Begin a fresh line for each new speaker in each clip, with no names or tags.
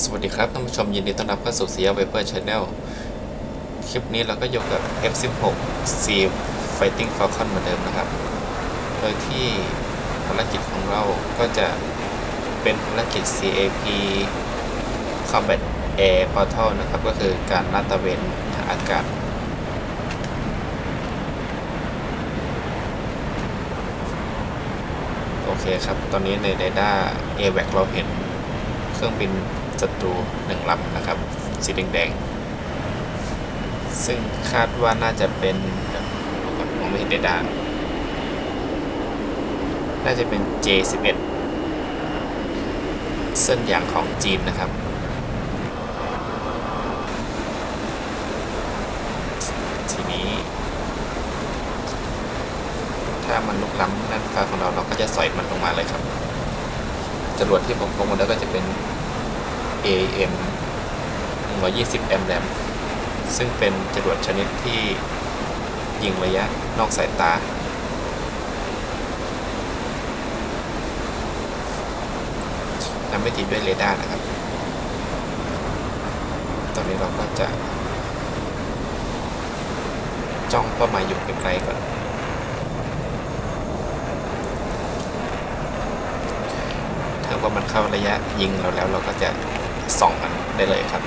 สวัสดีครับท่านผู้ชมยินดีต้อนรับเข้าสู่เสียเวเปอร์ชาแนลคลิปนี้เราก็อยู่กับ F16 C Fighting Falcon เหมือนเดิมนะครับ โดยที่ภารกิจของเราก็จะเป็นภารกิจ CAP Combat Air Portal นะครับ ก็คือการลาดตระเวนทางอากาศ โอเคครับ ตอนนี้ใน Data AVAC เราเห็นเครื่องบิน ศัตรูหนึ่งลำนะครับ สีแดงๆ ซึ่งคาดว่าน่าจะเป็นมองไม่เห็นเดดาน่าจะเป็น J11 เส้นอย่างของจีนนะครับ ทีนี้ ถ้ามันลุกล้ำด้านฟ้าของเราเราก็จะสอยมันลงมาเลยครับจรวดที่ผมพกมาแล้วก็จะเป็น AM 120 m RAM ซึ่งเป็นจรวดชนิดที่ยิงระยะนอกสายตานำไปติดด้วยเรดาร์นะครับ ตอนนี้เราก็จะ จ้องเป้าหมายอยู่ไกลๆก่อน ถ้าว่ามันเข้าระยะยิงเราแล้วเราก็จะ สองมันได้เลยครับ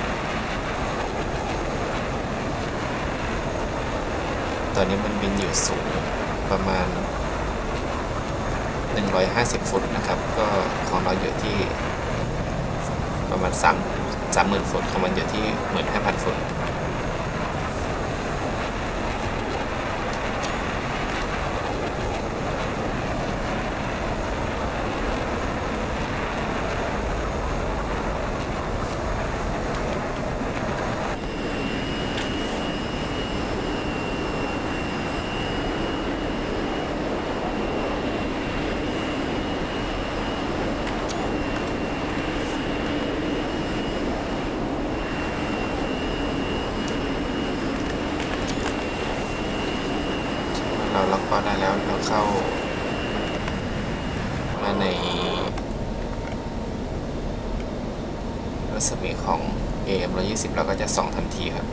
ตอนนี้มันบินอยู่สูงประมาณ 150 ฟุตนะครับ ก็ของเราอยู่ที่ประมาณ3 30,000ฟุตของมันอยู่ที่ 15,000 ฟุต เราล็อก เป้าได้แล้วเราเข้า มาในรัศมีของ AM 120 เราก็จะส่องทันทีครับ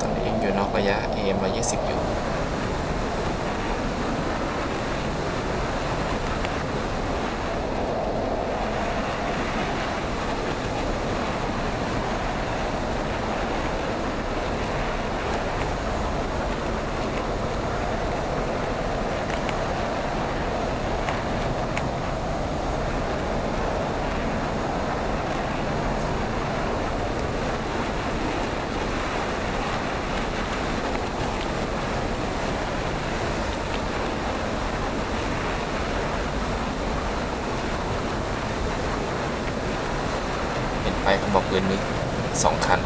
ตอนนี้ยังอยู่นอก ระยะ AM 120อยู่ ไปเขาบอกปืนมีสองคัน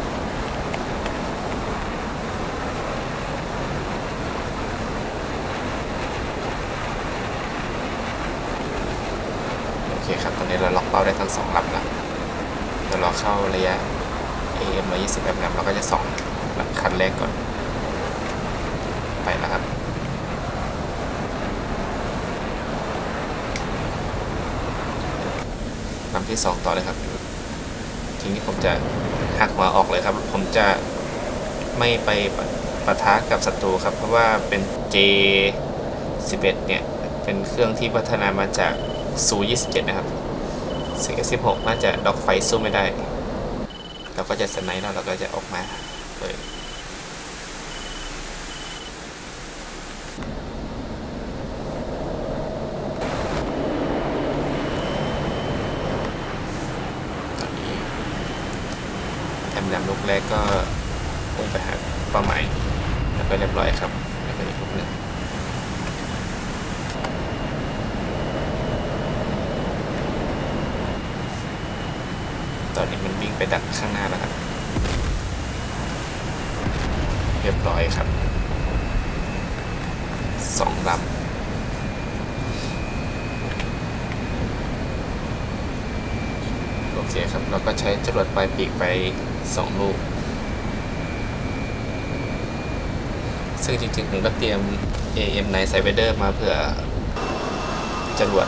โอเคครับ ตอนนี้เราล็อกเป้าได้ทั้งสองลำแล้วเดี๋ยวเราเข้าระยะ AM 120แบบนั้นเราก็จะส่องลำคันแรกก่อน ไปแล้วครับ ลำที่สองต่อเลยครับ ทีนี้ผมจะหักหัวออกเลยครับ ผมจะไม่ไปปะทะกับศัตรูครับ เพราะว่าเป็น J11 เนี่ย เป็นเครื่องที่พัฒนามาจากซู27 นะครับ CX16 น่าจะดอกไฟสู้ไม่ได้ เราก็จะสไนด์แล้วเราก็จะออกมาเลย ตอนนี้แอม แรมลูกแรกก็พุ่งไปหาเป้าหมายแล้วก็เรียบร้อยครับแล้วก็อีกลูกหนึ่งตตอนนี้มันวิ่งไปดักข้างหน้าแล้วครับ เรียบร้อยครับสองลำ โอ เคครับเราก็ใช้จรวดปลายปีกไปสองลูก ซึ่งจริงๆ ผมก็เตรียม AM9 c y b e r มาเผื่อจรวด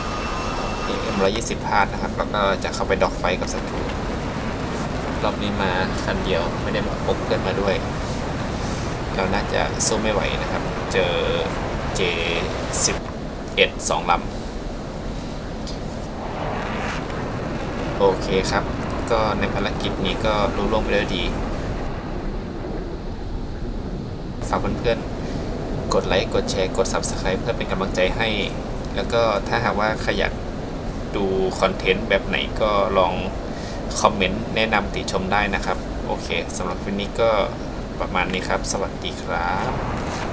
AM 120 พาดนะครับ แล้วก็จะเข้าไปดอกไฟกับศัตรูรอบนี้มาคันเดียวไม่ได้มาปกเพื่อนมาด้วย เราน่าจะสู้ไม่ไหวนะครับ เจอ J11 สองลำ โอเคครับ ก็ในภารกิจนี้ก็รู้ล่วงไปด้วยดี ฝากเพื่อนๆ กดไลค์ กดแชร์ กด Subscribe เพื่อเป็นกำลังใจให้ แล้วก็ถ้าหากว่าใครอยากดูคอนเทนต์แบบไหนก็ลองคอมเมนต์แนะนำติชมได้นะครับ โอเคสำหรับวันนี้ก็ประมาณนี้ครับ สวัสดีครับ